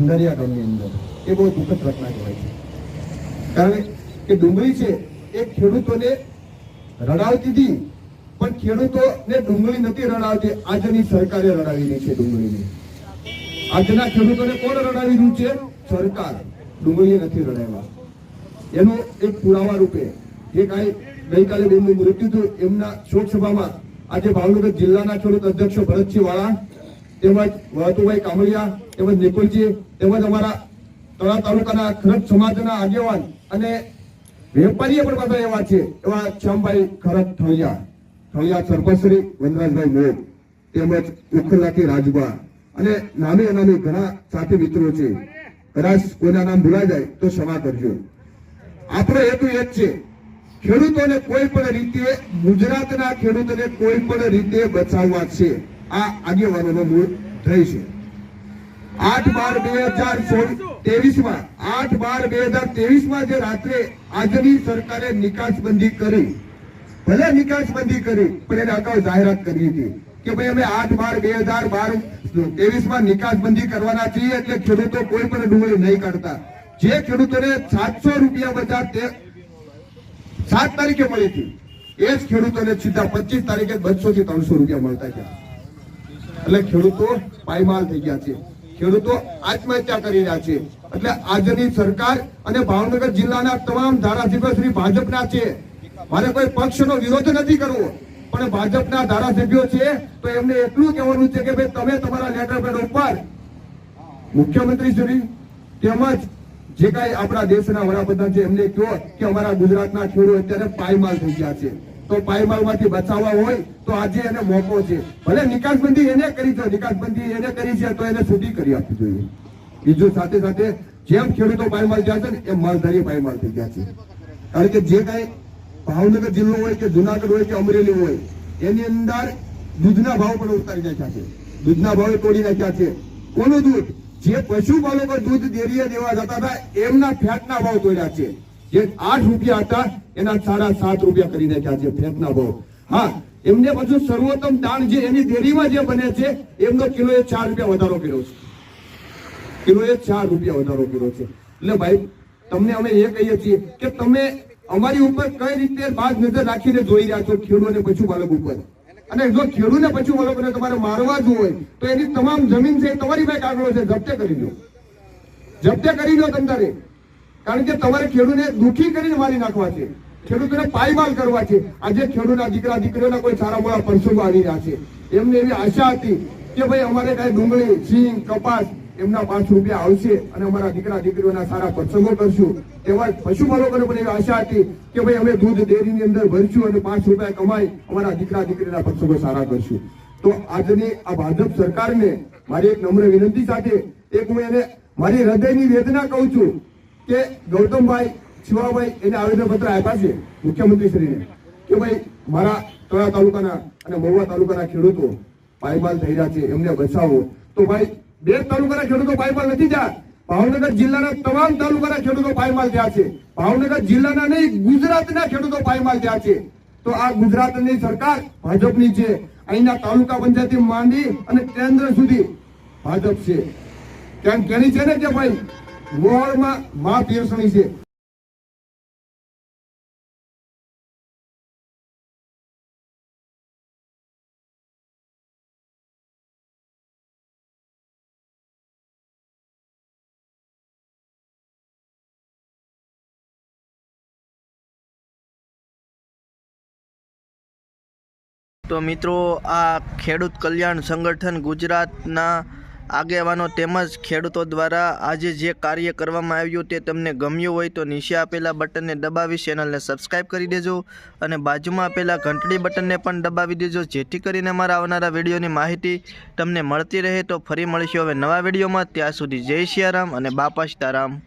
ભંડારીયા ગામની અંદર. એ બહુ દુઃખદ ઘટના કહેવાય છે. કારણ કે ડુંગળી છે, એ ખેડૂતોને રડાવતી હતી પણ ખેડૂતોને ડુંગળી નથી રડાવતી. આજની સરકારે રડાવી છે ડુંગળીને. આજના ખેડૂતોને કોણ રડાવી રહ્યું છે? સરકાર. ડુંગળીએ નથી રડાવ્યા. એનો એક પુરાવા રૂપે જે કાંઈ ગઈકાલે બેનનું મૃત્યુ થયું, એમના શોક આજે ભાવનગર જિલ્લાના ખેડૂત અધ્યક્ષ ભરતસિંહ વાળા તેમજ વહતુભાઈ કામળિયા તેમજ નિકુલજી તેમજ અમારા તળા તાલુકાના ખરજ સમાજના આગેવાન અને વેપારીએ પણ બધા એવા છે, એવા શ્યામભાઈ ખરજ ઠળિયા ઠળિયા સરપંચશ્રી વનરાજભાઈ મોર, તેમજ ઉખલાથી રાજભા અને નામે અનામે ઘણા સાથી મિત્રો છે. કદાચ કોઈના નામ ભૂલાઈ જાય તો ક્ષમા કરજો. આપણો હેતુ એ જ છે, ખેડૂતોને કોઈ પણ રીતે ગુજરાતના ખેડૂતોને કોઈ પણ રીતે બચાવવા છે. આ આગેવાનોનો મૂળ ધ્યેય છે. આઠ બાર બે હજાર ત્રેવીસમાં આઠ બાર બે હજાર ત્રેવીસમાં જે રાત્રે આજની સરકારે નિકાસબંધી કરી, ભલે નિકાસબંધી કરી, પણ એને અગાઉ જાહેરાત કરી હતી કે ભાઈ અમે આઠ બાર બે હજાર બાર ત્રેવીસમાં નિકાસબંધી કરવાના છીએ એટલે ખેડૂતો કોઈ પણ ડુંગળી નહીં કાઢતા. જે ખેડૂતોને સાતસો રૂપિયા બજાર તે સાત તારીખે મળી હતી. એ જ ખેડૂતોને સીધા પચીસ તારીખે બસો થી ત્રણસો રૂપિયા મળતા ગયા. એટલે ખેડૂતો પાયમાલ થઈ ગયા છે. ખેડૂતો આત્મહત્યા કરી રહ્યા છે. એટલે આજની સરકાર અને ભાવનગર જિલ્લાના તમામ ધારાસભ્યો શ્રી ભાજપના છે. મારે કોઈ પક્ષનો વિરોધ નથી કરવો. પણ ભાજપના ધારાસભ્યો છે, તો એમને એટલું કહેવાનું છે કે ભાઈ તમે તમારા લેટર પેડ ઉપર મુખ્યમંત્રી શ્રી તેમજ જે કાંઈ આપણા દેશના વડાપ્રધાન છે એમને કહો કે અમારા ગુજરાતના ખેડૂતો અત્યારે પાયમાલ થઈ ગયા છે. તો પાયમાલમાંથી બચાવવા હોય તો આજે એને મોકો છે. ભલે નિકાસબંધી એને કરી છે, નિકાસબંધી એને કરી છે, તો એને સુધી કરી આપવી જોઈએ. બીજું સાથે સાથે જેમ ખેડૂતો પાયમાલ થયા છે ને, એમ માલધારી પાયમાલ થઈ ગયા છે. કારણ કે જે કાંઈ ભાવનગર જિલ્લો હોય કે જુનાગઢ હોય કે અમરેલી હોય, એની અંદર દૂધના ભાવ પણ ઉતારી નાખ્યા છે. દૂધના ભાવે તોડી નાખ્યા છે. કોનું દૂધ? જે પશુપાલકો દૂધ ડેરીએ દેવા જતા હતા, એમના ફેટના ભાવ તોડ્યા છે. જે આઠ રૂપિયા હતા, એના સાડા સાત રૂપિયા કરી નાખ્યા છે ફેટના ભાવ હા, એમને પછી સર્વોત્તમ દાણ જે એની ડેરીમાં જે બને છે, એમનો કિલો એ ચાર રૂપિયા વધારો કર્યો છે. કિલો એ ચાર રૂપિયા વધારો કર્યો છે. એટલે ભાઈ, તમને અમે એ કહીએ છીએ કે તમે અમારી ઉપર કઈ રીતે બાદ નજર રાખીને જોઈ રહ્યા છો ખેડૂત અને પશુપાલક ઉપર. અને જો ખેડૂત ને પશુપાલકોને તમારે મારવા જવું હોય, તો એની તમામ જમીન છે તમારી પાસે કાગળો છે, જપ્તે કરી દો જપ્તે કરી દો તમારે કારણ કે તમારે ખેડૂતને દુઃખી કરીને મારી નાખવા છે. ખેડૂતોને પાયમાલ કરવા છે. આજે ખેડૂતના દીકરા, દીકરીઓના કોઈ સારા મોડા પ્રસંગો આવી રહ્યા છે. એમને એવી આશા હતી કે ભાઈ અમારે કઈ ડુંગળી, સિંગ, કપાસ એમના પાંચ રૂપિયા આવશે અને અમારા દીકરા, દીકરીઓના સારા પ્રસંગો કરશું. એવા પશુપાલકોને પણ એવી આશા હતી કે ભાઈ અમે દૂધ ડેરીની અંદર ભરશું અને પાંચ રૂપિયા કમાઈ અમારા દીકરા, દીકરીના પ્રસંગો સારા કરશું. તો આજની આ ભાજપ સરકારને મારી એક નમ્ર વિનંતી સાથે એક હું એને મારી હૃદયની વેદના કહું છું કે ગૌતમભાઈ શિવાભાઈ એને આવેદનપત્ર આપ્યા છે મુખ્યમંત્રીશ્રીને કે ભાઈ, મારા તળા તાલુકાના અને મહુવા તાલુકાના ખેડૂતો પાયમાલ થઈ રહ્યા છે, એમને બચાવો તો ભાઈ, બે તાલુકાના ખેડૂતો પાયમાલ નથી થયા. ભાવનગર જિલ્લાના તમામ તાલુકાના ખેડૂતો પાયમાલ થયા છે. ભાવનગર જિલ્લાના નહીં, ગુજરાતના ખેડૂતો પાયમાલ થયા છે. તો આ ગુજરાતની સરકાર ભાજપની છે. અહીંના તાલુકા પંચાયતથી માંડી અને કેન્દ્ર સુધી ભાજપ છે. કેમ કેની છે ને કે ભાઈ મોહળમાં મા પીરસણી છે. તો મિત્રો આ ખેડૂત કલ્યાણ સંગઠન ગુજરાતના આગેવાનો તેમજ ખેડૂતો દ્વારા આજે જે કાર્ય કરવામાં આવ્યું તે તમને ગમ્યું હોય તો નીચે આપેલા બટનને દબાવી ચેનલને સબસ્ક્રાઈબ કરી દેજો અને બાજુમાં આપેલા ઘંટડી બટનને પણ દબાવી દેજો, જેથી કરીને મારા આવનારા વિડીયોની માહિતી તમને મળતી રહે તો ફરી મળીશું હવે નવા વિડીયોમાં. ત્યાં સુધી જય સિયારામ અને બાપા સીતારામ.